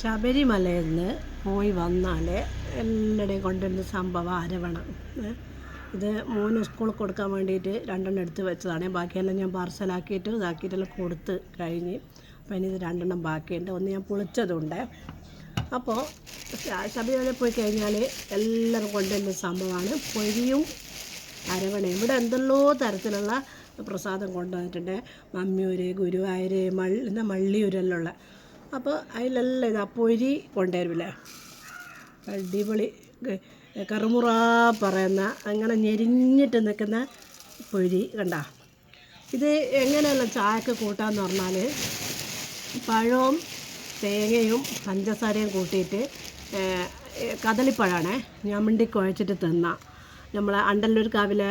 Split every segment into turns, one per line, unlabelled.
ശബരിമലയിൽ നിന്ന് പോയി വന്നാൽ എല്ലാവരുടെയും കൊണ്ടുവരുന്ന സംഭവം അരവണം. ഇത് മോന് സ്കൂളിൽ കൊടുക്കാൻ വേണ്ടിയിട്ട് രണ്ടെണ്ണം എടുത്ത് വെച്ചതാണ്. ബാക്കിയെല്ലാം ഞാൻ പാർസലാക്കിയിട്ട് ഇതാക്കിയിട്ടെല്ലാം കൊടുത്ത് കഴിഞ്ഞ് അപ്പോൾ ഇനി ഇത് രണ്ടെണ്ണം ബാക്കിയുണ്ട്. ഒന്ന് ഞാൻ പൊളിച്ചതുണ്ട്. അപ്പോൾ ശബരിമലയിൽ പോയി കഴിഞ്ഞാൽ എല്ലാവരും കൊണ്ടുവരുന്ന സംഭവമാണ്. പൊരിയും അരവണയും. ഇവിടെ എന്തെല്ലോ തരത്തിലുള്ള പ്രസാദം കൊണ്ടുവന്നിട്ടുണ്ട്. മമ്മിയൂര് ഗുരുവായൂർ മള്ളി എന്താ മള്ളിയൂരെല്ലാം അപ്പോൾ അതിലെല്ലാം ഇതാ പൊരി കൊണ്ടുവരുമില്ല അടിപൊളി. കറുമുറ പറയുന്ന അങ്ങനെ ഞെരിഞ്ഞിട്ട് നിൽക്കുന്ന പൊരി കണ്ട? ഇത് എങ്ങനെയുള്ള ചായക്ക് കൂട്ടാന്ന് പറഞ്ഞാൽ പഴവും തേങ്ങയും പഞ്ചസാരയും കൂട്ടിയിട്ട് കദളിപ്പഴമാണ് മിണ്ടി കുഴച്ചിട്ട് തിന്നാം. നമ്മളെ അണ്ടല്ലൂർ കാവിലെ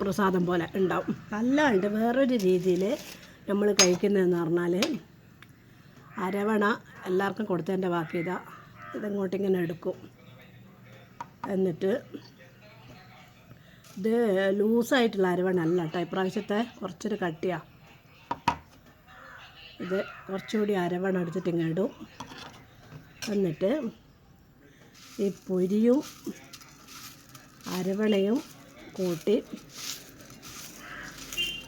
പ്രസാദം പോലെ ഉണ്ടാവും. അല്ലാണ്ട് വേറൊരു രീതിയിൽ നമ്മൾ കഴിക്കുന്നതെന്ന് പറഞ്ഞാൽ അരവണ എല്ലാവർക്കും കൊടുത്തതിന്റെ ബാക്കി ഇതാ. ഇതങ്ങോട്ട് ഇങ്ങനെ എടുക്കും. എന്നിട്ട് ഇത് ലൂസായിട്ടുള്ള അരവണ അല്ല കേട്ടോ. ഇപ്രാവശ്യത്തെ കുറച്ചൊരു കട്ടിയാണ് ഇത് കുറച്ചുകൂടി അരവണ എടുത്തിട്ട് ഇങ്ങനെ ഇടും. എന്നിട്ട് ഈ പൊരിയും അരവണയും കൂട്ടി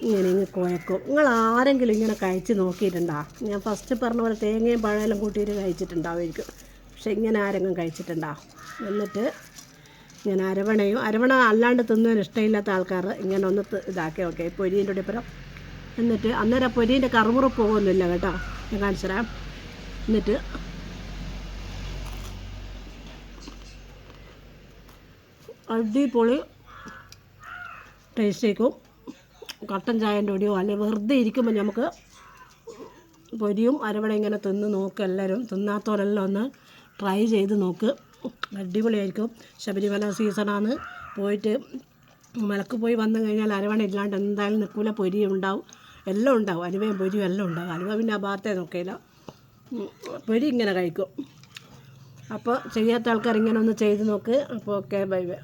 ഇങ്ങനെ ഇങ്ങ് കുഴക്കും. നിങ്ങൾ ആരെങ്കിലും ഇങ്ങനെ കഴിച്ച് നോക്കിയിട്ടുണ്ടോ? ഞാൻ ഫസ്റ്റ് പറഞ്ഞ പോലെ തേങ്ങയും പഴമെല്ലാം കൂട്ടിയിട്ട് കഴിച്ചിട്ടുണ്ടാവുമായിരിക്കും. പക്ഷെ ഇങ്ങനെ ആരെങ്കിലും കഴിച്ചിട്ടുണ്ടോ? എന്നിട്ട് ഇങ്ങനെ അരവണയും അരവണ അല്ലാണ്ട് തിന്നാൻ ഇഷ്ടമില്ലാത്ത ആൾക്കാർ ഇങ്ങനെ ഒന്ന് ഇതാക്കി ഓക്കെ പൊരീന്റെ കൂടെ എന്നിട്ട് അന്നേരം പൊരീന്റെ കറുമുറ പോകുന്നില്ല കേട്ടോ. ഞാൻ കാണിച്ചു തരാം. എന്നിട്ട് അടിപൊളി ടേസ്റ്റേക്കും കട്ടൻ ചായന്റെ ഒടിയോ അല്ലെങ്കിൽ വെറുതെ ഇരിക്കുമ്പോൾ നമുക്ക് പൊരിയും അരവണ ഇങ്ങനെ തിന്ന് നോക്ക് എല്ലാവരും. തിന്നാത്തവരെല്ലാം ഒന്ന് ട്രൈ ചെയ്ത് നോക്ക്. അടിപൊളിയായിരിക്കും. ശബരിമല സീസണാണ് പോയിട്ട് മലക്ക് പോയി വന്നു കഴിഞ്ഞാൽ അരവണ ഇല്ലാണ്ട് എന്തായാലും നിൽക്കൂല. പൊരി ഉണ്ടാവും. എല്ലാം ഉണ്ടാവും. അലുവയും പൊരിയും എല്ലാം ഉണ്ടാവും. അലുവ പിന്നെ ആ ഭാഗത്തേ നോക്കിയില്ല പൊരി ഇങ്ങനെ കഴിക്കും. അപ്പോൾ ചെയ്യാത്ത ആൾക്കാർ ഇങ്ങനെ ഒന്ന് ചെയ്ത് നോക്ക്. അപ്പോൾ ഓക്കെ ബൈ ബൈ